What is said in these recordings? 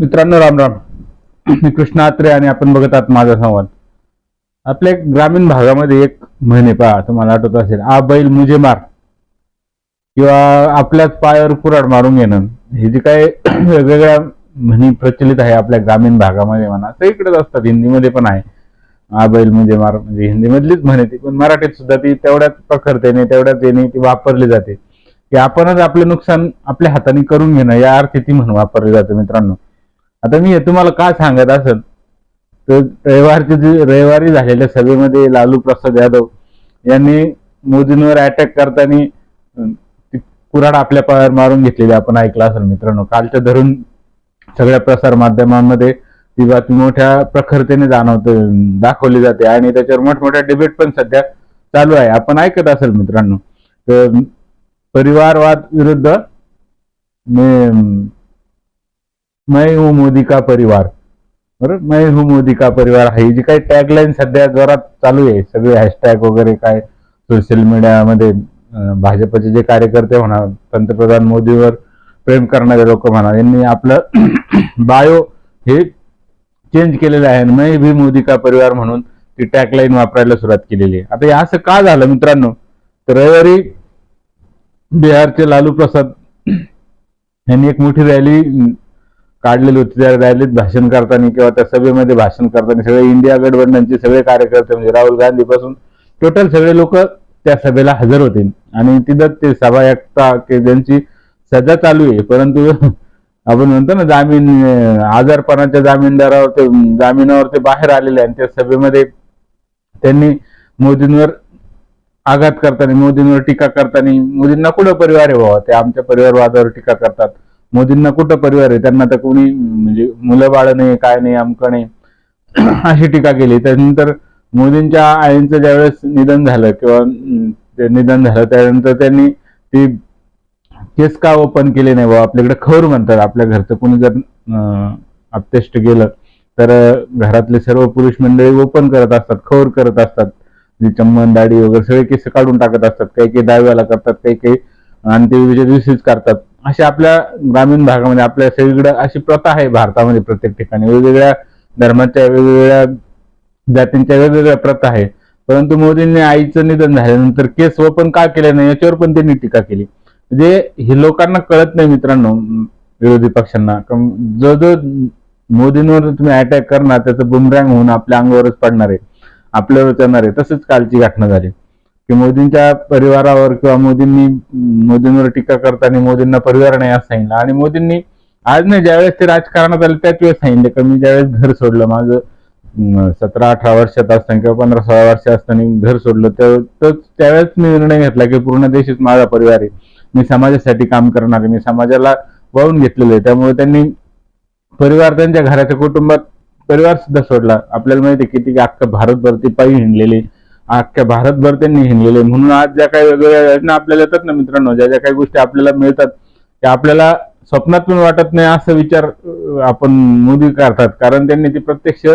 मित्रांनो राम राम. मी कृष्णा आत्रे आणि आपण बघत आहात माझा संवाद. आपल्या ग्रामीण भागामध्ये एक म्हणे पहा तुम्हाला आठवत असेल आ बैल मुझे मार. किंवा आपल्याच पायावर कुराड मारून घेणं. हे जे काय वेगवेगळ्या म्हणी प्रचलित आहे आपल्या ग्रामीण भागामध्ये म्हणा ते इकडेच असतात. हिंदीमध्ये पण आहे. आ बैल मुझे मार म्हणजे हिंदीमधलीच म्हणे ती पण मराठीत सुद्धा ती तेवढ्याच प्रखरतेने तेवढ्याच येणे ती वापरली जाते. की आपणच आपले नुकसान आपल्या हाताने करून घेणं या अर्थी ती म्हणून वापरली जाते मित्रांनो. आता मी तुम्हाला का सांगत असेल? तर रविवारची रविवारी झालेल्या सभेमध्ये लालू प्रसाद यादव यांनी मोदींवर अटॅक करताना कुराड कुऱ्हाड आपल्या पायावर मारून घेतलेली आपण ऐकलं असेल मित्रांनो. कालच्या धरून सगळ्या प्रसार माध्यमांमध्ये ती बातमी मोठ्या प्रखरतेने जाणवते दाखवली जाते आणि त्याच्यावर मोठमोठ्या डिबेट पण सध्या चालू आहे. आपण ऐकत असेल मित्रांनो. तर परिवारवाद विरुद्ध मै मैं हूं मोदी का परिवार। बरोबर? मैं हूं मोदी का परिवार. ही जी काही टॅगलाईन सध्या जोरात चालू आहे. सगळे हॅशटॅग वगैरे काय सोशल मीडियामध्ये भाजपचे जे कार्यकर्ते म्हणा पंतप्रधान मोदीवर प्रेम करणारे लोक म्हणा यांनी आपलं बायो हे चेंज केलेलं आहे. आणि मैं भी मोदी का परिवार म्हणून ती टॅगलाईन वापरायला सुरुवात केलेली आहे. आता हे असं का झालं मित्रांनो? तर रविवारी बिहारचे लालू प्रसाद यांनी एक मोठी रॅली काढलेली होती त्या रॅलीत भाषण करताना किंवा त्या सभेमध्ये भाषण करताना सगळे इंडिया गठबंधनचे सगळे कार्यकर्ते म्हणजे राहुल गांधी पासून टोटल सगळे लोक त्या सभेला हजर होते. आणि तिथं ते सभा एकता की ज्यांची सजा चालू आहे परंतु आपण म्हणतो ना जामीन आजारपणाच्या जामीनदारावर ते जामिनावर ते बाहेर आलेले आहे आणि त्या सभेमध्ये त्यांनी मोदींवर आघात करताना मोदींवर टीका करताना मोदींना कुठं परिवार आहे बाबा? ते आमच्या परिवारवादावर टीका करतात. मोदींना कुठं परिवार आहे? त्यांना तर कोणी म्हणजे मुलं बाळ नाही काय नाही अमकं नाही अशी टीका केली. त्यानंतर मोदींच्या आईंचं ज्यावेळेस निधन झालं किंवा ते निधन झालं त्यानंतर त्यांनी ती केस का ओपन केले नाही बाबा आपल्याकडे खौर म्हणतात आपल्या घरचं कोणी जर अं, अपतेष्ट गेलं तर घरातले सर्व पुरुष मंडळी ओपन करत असतात खौर करत असतात. जी दाढी वगैरे सगळे केस काढून टाकत असतात. काही काही दाव्याला करतात काही काही अंत्यविधीच्या दिवशीच करतात. अशा आपल्या ग्रामीण भागामध्ये आपल्या सगळीकडे अशी प्रथा आहे भारतामध्ये प्रत्येक ठिकाणी. वेगवेगळ्या धर्माच्या वेगवेगळ्या जातींच्या वेगवेगळ्या प्रथा आहे. परंतु मोदींनी आईचं निधन झाल्यानंतर केस ओपन का केलं नाही याच्यावर पण त्यांनी टीका केली. म्हणजे हे लोकांना कळत नाही मित्रांनो विरोधी पक्षांना. जो जो मोदींवर तुम्ही अटॅक करणार त्याचं बुमरँग होऊन आपल्या अंगावरच पडणार आहे आपल्यावरच येणार आहे तसंच कालची घटना झाली. की मोदींच्या परिवारावर किंवा मोदींनी मोदींवर टीका करताना मोदींना परिवार नाही असं सांगितलं. आणि मोदींनी आज नाही ज्यावेळेस ते राजकारणात आले त्याच वेळेस सांगितलं की मी ज्यावेळेस घर सोडलं माझं सतरा अठरा वर्षात असताना किंवा पंधरा सोळा वर्ष असताना घर सोडलं तर त्यावेळेस मी निर्णय घेतला की पूर्ण देशच माझा परिवार आहे. मी समाजासाठी काम करणार आहे. मी समाजाला वाहून घेतलेलं आहे. त्यामुळे त्यांनी परिवार त्यांच्या घराच्या कुटुंबात परिवार सुद्धा सोडला. आपल्याला माहिती आहे किती अख्खा भारतभर ती पायी हिंडलेली. अख्ख्या भारतभर त्यांनी हिंडलेले. म्हणून आज ज्या काही वेगवेगळ्या योजना आपल्याला येतात ना मित्रांनो ज्या ज्या काही गोष्टी आपल्याला मिळतात त्या आपल्याला स्वप्नात पण वाटत नाही असं विचार आपण मोदी करतात. कारण त्यांनी ती प्रत्यक्ष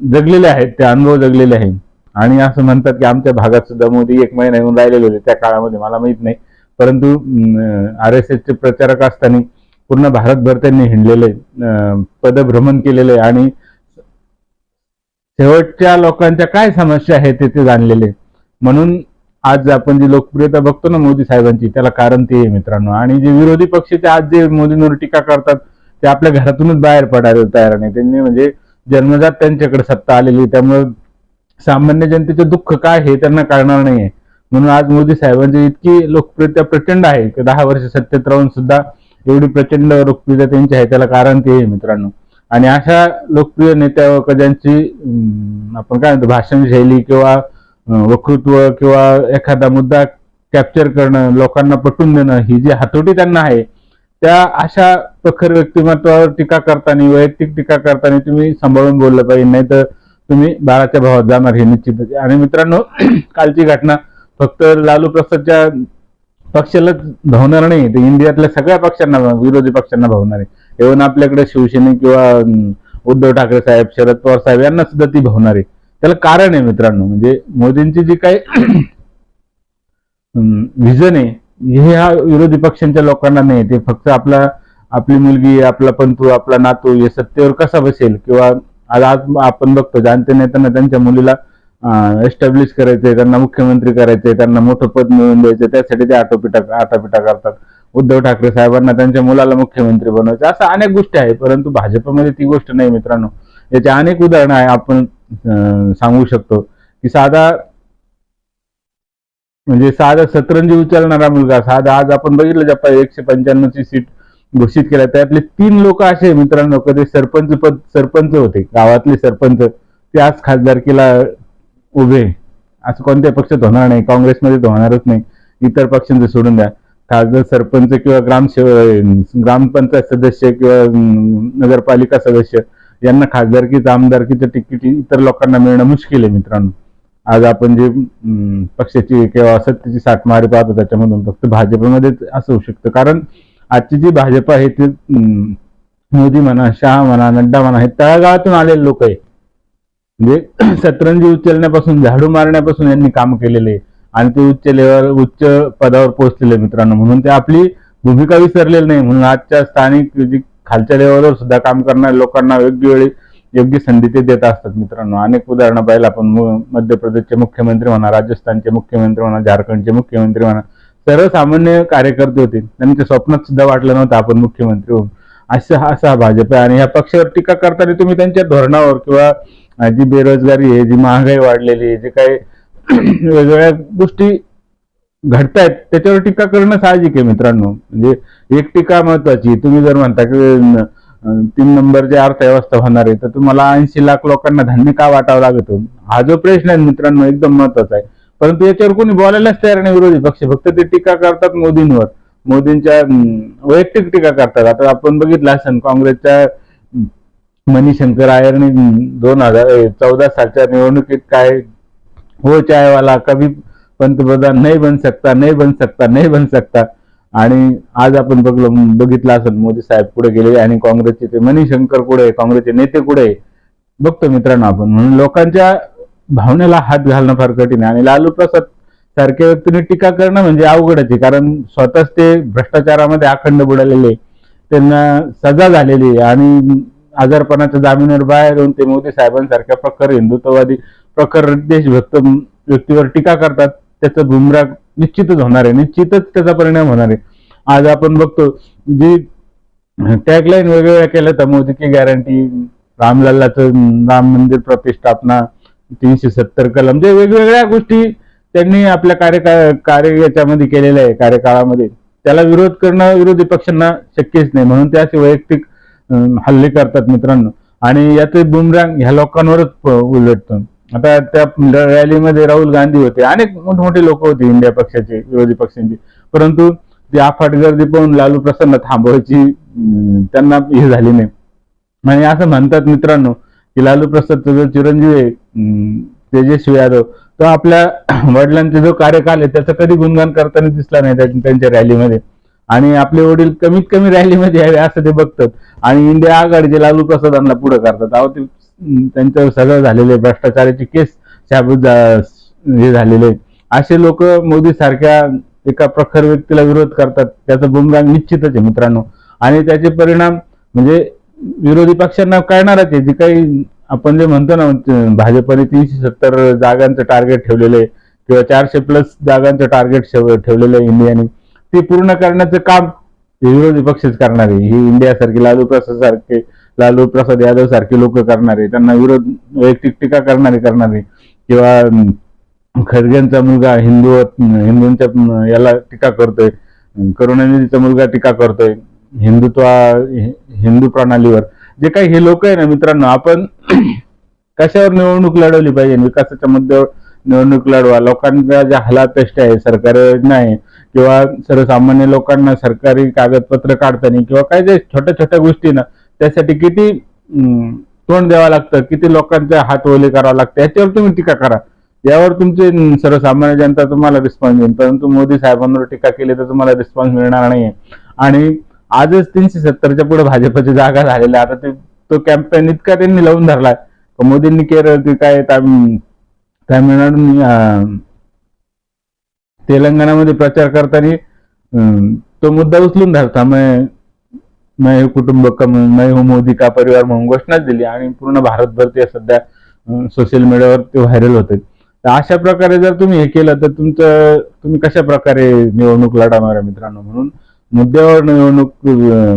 जगलेले आहेत ते अनुभव जगलेले आहेत. आणि असं म्हणतात की आमच्या भागात सुद्धा मोदी एक महिना येऊन राहिलेले होते. त्या काळामध्ये मला माहीत नाही. परंतु आर एस एसचे प्रचारक असताना पूर्ण भारतभर त्यांनी हिंडलेले पदभ्रमण केलेले आणि शेवटच्या लोकांच्या काय समस्या आहेत ते ते जाणलेले? म्हणून आज आपण जी लोकप्रियता बघतो ना मोदी साहेबांची त्याला कारण ते आहे मित्रांनो. आणि जे विरोधी पक्ष ते आज जे मोदींवर टीका करतात ते आपल्या घरातूनच बाहेर पडायला तयार नाही. त्यांनी म्हणजे जन्मजात त्यांच्याकडे सत्ता आलेली आहे. त्यामुळे सामान्य जनतेचं दुःख काय हे त्यांना कळणार नाहीये. म्हणून आज मोदी साहेबांची इतकी लोकप्रियता प्रचंड आहे की दहा वर्ष सत्तेत राहून सुद्धा एवढी प्रचंड लोकप्रियता त्यांची आहे त्याला कारण ते आहे मित्रांनो. आणि अशा लोकप्रिय नेत्या व ज्यांची आपण काय म्हणतो भाषण शैली किंवा वक्तृत्व किंवा एखादा मुद्दा कॅप्चर करणं लोकांना पटवून देणं ही जी हातोटी त्यांना आहे त्या अशा प्रखर व्यक्तिमत्वावर टीका करताना वैयक्तिक टीका करताना तुम्ही सांभाळून बोललं पाहिजे नाही तर तुम्ही बाळाच्या भावात जाणार हे निश्चितच आहे. आणि मित्रांनो कालची घटना फक्त लालू प्रसादच्या पक्षालाच भावणार नाही. तर इंडियातल्या सगळ्या पक्षांना विरोधी पक्षांना भावणार आहे. इव्हन आपल्याकडे शिवसेने किंवा उद्धव ठाकरे साहेब शरद पवार साहेब यांना सुद्धा ती भावणार आहे. त्याला कारण आहे मित्रांनो म्हणजे मोदींची जी काही व्हिजन आहे हे हा विरोधी पक्षांच्या लोकांना नाही. ते फक्त आपला आपली मुलगी आपला पंतू आपला नातू हे सत्तेवर कसा बसेल? किंवा आज आज आपण बघतो जाणते नेत्यांना त्यांच्या मुलीला एस्टॅब्लिश करायचे त्यांना मुख्यमंत्री करायचंय त्यांना मोठं पद मिळवून द्यायचं त्यासाठी ते आटोपिटा आटापिटा करतात. उद्धव ठाकरे साहेबांना त्यांच्या मुलाला मुख्यमंत्री बनवायचं असं अनेक गोष्टी आहे परंतु भाजपमध्ये ती गोष्ट नाही मित्रांनो. याचे अनेक उदाहरणं आहे आपण सांगू शकतो की साधा म्हणजे साधा सतरंजी उचलणारा मुलगा साधा आज आपण बघितलं ज्या एकशे पंच्याण्णवची सीट घोषित केल्या त्यातले तीन लोक असे मित्रांनो कधी सरपंच पद सरपंच होते गावातले सरपंच ते आज खासदारकीला उभे. आहे. असं कोणत्याही पक्षात होणार नाही. काँग्रेसमध्ये तर होणारच नाही. इतर पक्षांचं सोडून द्या. खासदार सरपंच किंवा ग्रामसेवक ग्रामपंचायत सदस्य किंवा नगरपालिका सदस्य यांना खासदारकीचं आमदारकीचं तिकीट इतर लोकांना मिळणं मुश्किल आहे मित्रांनो. आज आपण जे पक्षाची किंवा सत्तेची साठमारी पाहतो त्याच्यामधून फक्त भाजपमध्येच असं होऊ शकतं. कारण आजची जी भाजप आहे ती मोदी म्हणा शहा म्हणा नड्डा म्हणा हे तळागाळातून आलेले लोक आहे. म्हणजे सतरंजी उचलण्यापासून झाडू मारण्यापासून यांनी काम केलेले. आणि ते उच्च लेवल उच्च पदावर पोहोचलेले मित्रांनो. म्हणून ते आपली भूमिका विसरलेली नाही. म्हणून आजच्या स्थानिक जी खालच्या लेवलवर सुद्धा काम करणाऱ्या लोकांना योग्य वेळी योग्य संधी ते देत असतात मित्रांनो. अनेक उदाहरणं पाहिलं आपण मध्य प्रदेशचे मुख्यमंत्री म्हणा राजस्थानचे मुख्यमंत्री म्हणा झारखंडचे मुख्यमंत्री म्हणा सर्वसामान्य कार्यकर्ते होते. त्यांच्या स्वप्नात सुद्धा वाटलं नव्हतं आपण मुख्यमंत्री होऊ असं असा भाजप आहे. आणि या पक्षावर टीका करताना तुम्ही त्यांच्या धोरणावर किंवा जी बेरोजगारी आहे जी महागाई वाढलेली आहे जे काही वेगवेगळ्या गोष्टी घडतायत त्याच्यावर टीका करणं साहजिक आहे मित्रांनो. म्हणजे एक टीका महत्वाची तुम्ही जर म्हणता की तीन तीन जे अर्थव्यवस्था होणार आहे तर तुम्हाला ऐंशी लाख लोकांना धान्य का वाटावं लागत हा जो प्रश्न आहे मित्रांनो एकदम महत्त्वाचा आहे. परंतु याच्यावर कोणी बोलायलाच तयार नाही विरोधी पक्ष. फक्त ते टीका करतात मोदींवर. मोदींच्या वैयक्तिक टीका करतात. आता आपण बघितलं असेल काँग्रेसच्या मणिशंकर आयरने दोन हजार चौदा सालच्या निवडणुकीत काय हो चायवाला कभी पंतप्रधान नाही बन सकता नाही बन सकता नाही बन सकता. आणि आज आपण बघलो बघितलं असेल मोदी साहेब पुढे गेले आणि काँग्रेसचे ते मणिशंकर कुठे आहे काँग्रेसचे नेते कुठे? आहे बघतो मित्रांनो आपण. म्हणून लोकांच्या भावनेला हात घालणं फार कठीण आहे. आणि लालू प्रसाद सारख्या व्यक्तीने टीका करणं म्हणजे अवघडच आहे. कारण स्वतःच ते भ्रष्टाचारामध्ये अखंड बुडालेले त्यांना सजा झालेली आहे. आणि आजारपणाच्या जामिनावर बाहेर येऊन ते मोदी साहेबांसारख्या प्रखर हिंदुत्ववादी प्रखर देशभक्त व्यक्तीवर टीका करतात त्याचा बुमराग निश्चितच होणार आहे निश्चितच त्याचा परिणाम होणार आहे. आज आपण बघतो जी टॅगलाईन वेगवेगळ्या केल्या तर मोदी की गॅरंटी रामलल्लाचं राम मंदिर प्रतिष्ठापना तीनशे सत्तर कलम जे वेगवेगळ्या गोष्टी त्यांनी आपल्या कार्यकाळ कार्य याच्यामध्ये केलेल्या आहे कार्यकाळामध्ये. त्याला विरोध करणं विरोधी पक्षांना शक्यच नाही म्हणून ते असे वैयक्तिक हल्ले करतात मित्रांनो. आणि याचे बुमरांग ह्या लोकांवरच उलटतो. आता त्या रॅलीमध्ये राहुल गांधी होते. अनेक मोठमोठे लोक होते इंडिया पक्षाचे विरोधी पक्षांचे. परंतु ती अफाट गर्दी पाहून लालू प्रसन्न थांबवायची त्यांना हे झाली नाही. आणि असं म्हणतात मित्रांनो की लालू प्रसादचा जो चिरंजीव आहे तेजस्वी यादव तो आपल्या वडिलांचा जो कार्यकाल आहे त्याचा कधी गुणगान करताना दिसला नाही त्या- त्यांच्या रॅलीमध्ये. आणि आपले वडील कमीत कमी रॅलीमध्ये यावे असं ते बघतात. आणि इंडिया आघाडीचे लालू प्रसादांना पुढे करतात. अहो ते त्यांच्यावर सगळं झालेले भ्रष्टाचाराची केस शाबूत झा- हे झालेले असे लोक मोदी सारख्या एका प्रखर व्यक्तीला विरोध करतात. त्याचा बुमरांग निश्चितच आहे मित्रांनो. आणि त्याचे परिणाम म्हणजे विरोधी पक्षांना कळणारच आहे. जे काही आपण जे म्हणतो ना भाजपने तीनशे सत्तर जागांचं टार्गेट ठेवलेलं आहे. किंवा चारशे प्लस जागांचं टार्गेट ठेवलेलं आहे इंडियाने. ते पूर्ण करण्याचं काम हे विरोधी पक्षच करणार आहे. ही इंडिया लालू प्रसाद सारखे लालू प्रसाद यादव सारखे लोक करणारे त्यांना विरोध वैयक्तिक टीका करणारे करणारे किंवा अं, मुलगा हिंदू हिंदूंच्या याला टीका करतोय. करुणानिधीचा मुलगा टीका करतोय. हिंदुत्वा हिंदू प्रणालीवर. जे काही हे लोक आहे ना मित्रांनो आपण कशावर निवडणूक लढवली पाहिजे? विकासाच्या मुद्द्यावर निवडणूक लढवा. लोकांच्या ज्या हलापेष्ट आहे सरकारी योजना आहे किंवा सर्वसामान्य लोकांना सरकारी कागदपत्र काढताना किंवा काय जे छोट्या छोट्या गोष्टी ना त्यासाठी किती तोंड द्यावं लागतं किती लोकांचे हात ओले करावं लागतं याच्यावर तुम्ही टीका करा. यावर तुमचे सर्वसामान्य जनता तुम्हाला रिस्पॉन्स देईल. परंतु मोदी साहेबांवर टीका केली तर तुम्हाला रिस्पॉन्स मिळणार नाहीये. आणि आजच तीनशे सत्तरच्या पुढे भाजपची जागा झालेल्या आता ते तो कॅम्पेन इतका त्यांनी लावून धरला मोदींनी केरळ ते काय तामिळनाडू तेलंगणामध्ये प्रचार करताना तो मुद्दा उचलून धरता. मग मैं हूं कुटुंब कम मैं मोदी का परिवार म्हणून घोषणाच दिली आणि पूर्ण भारतभर ते सध्या सोशल मीडियावर ते व्हायरल होते. तर अशा प्रकारे जर तुम्ही हे केलं तर तुमचं तुम्ही कशा प्रकारे निवडणूक लढवणार आहे मित्रांनो? म्हणून मुद्द्यावर निवडणूक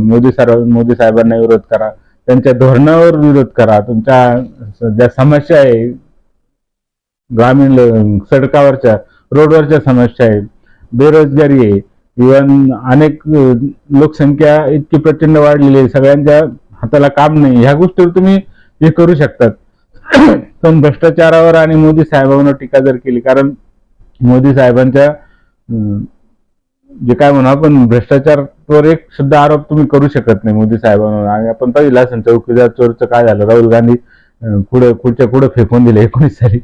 मोदी साहेब मोदी साहेबांना विरोध करा. त्यांच्या धोरणावर विरोध करा. तुमच्या सध्या समस्या आहे. ग्रामीण सडकावरच्या. रोडवरच्या समस्या आहेत. बेरोजगारी आहे. इव्हन अनेक लोकसंख्या इतकी प्रचंड वाढलेली आहे. सगळ्यांच्या हाताला काम नाही. ह्या गोष्टीवर तुम्ही हे करू शकतात. पण भ्रष्टाचारावर आणि मोदी साहेबांवर टीका जर केली कारण मोदी साहेबांच्या जे काय म्हणू आपण भ्रष्टाचारवर एक सुद्धा आरोप तुम्ही करू शकत नाही मोदी साहेबांवर. आणि आपण पाहिलं असेल चौकीदार चोरचं काय झालं? राहुल गांधी पुढे पुढच्या पुढे फेकून दिलं एकोणीस साली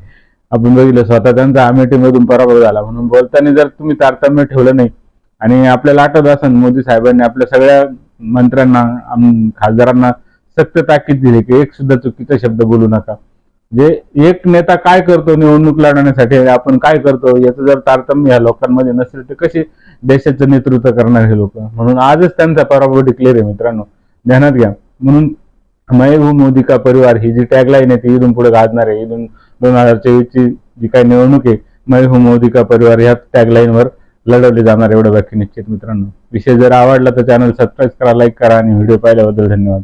आपण बघितलं स्वतः त्यांचा अमेठीमधून पराभव झाला. म्हणून बोलताना जर तुम्ही तारतम्य ठेवलं नाही आणि आपल्याला आठवत असेल मोदी साहेबांनी आपल्या सगळ्या मंत्र्यांना खासदारांना सक्त ताकीद दिली की एक सुद्धा चुकीचा शब्द बोलू नका. जे एक नेता काय करतो निवडणूक लढवण्यासाठी आपण काय करतो याचं जर तारतम्य या लोकांमध्ये नसेल तर कसे देशाचं नेतृत्व करणार हे लोक? म्हणून आजच त्यांचा पराभव डिक्लेअर आहे मित्रांनो. ध्यानात घ्या. म्हणून मैं मोदी का परिवार ही जी टॅगलाईन आहे ती इथून पुढे गाजणार आहे. इथून दोन हजार चोवीसची जी काही निवडणूक आहे मैं हूं मोदी का परिवार ह्या टॅगलाईनवर लढवली जाणार एवढं बाकी निश्चित मित्रांनो. विषय जर आवडला तर चॅनल सबस्क्राईब करा लाईक करा आणि व्हिडिओ पाहिल्याबद्दल धन्यवाद.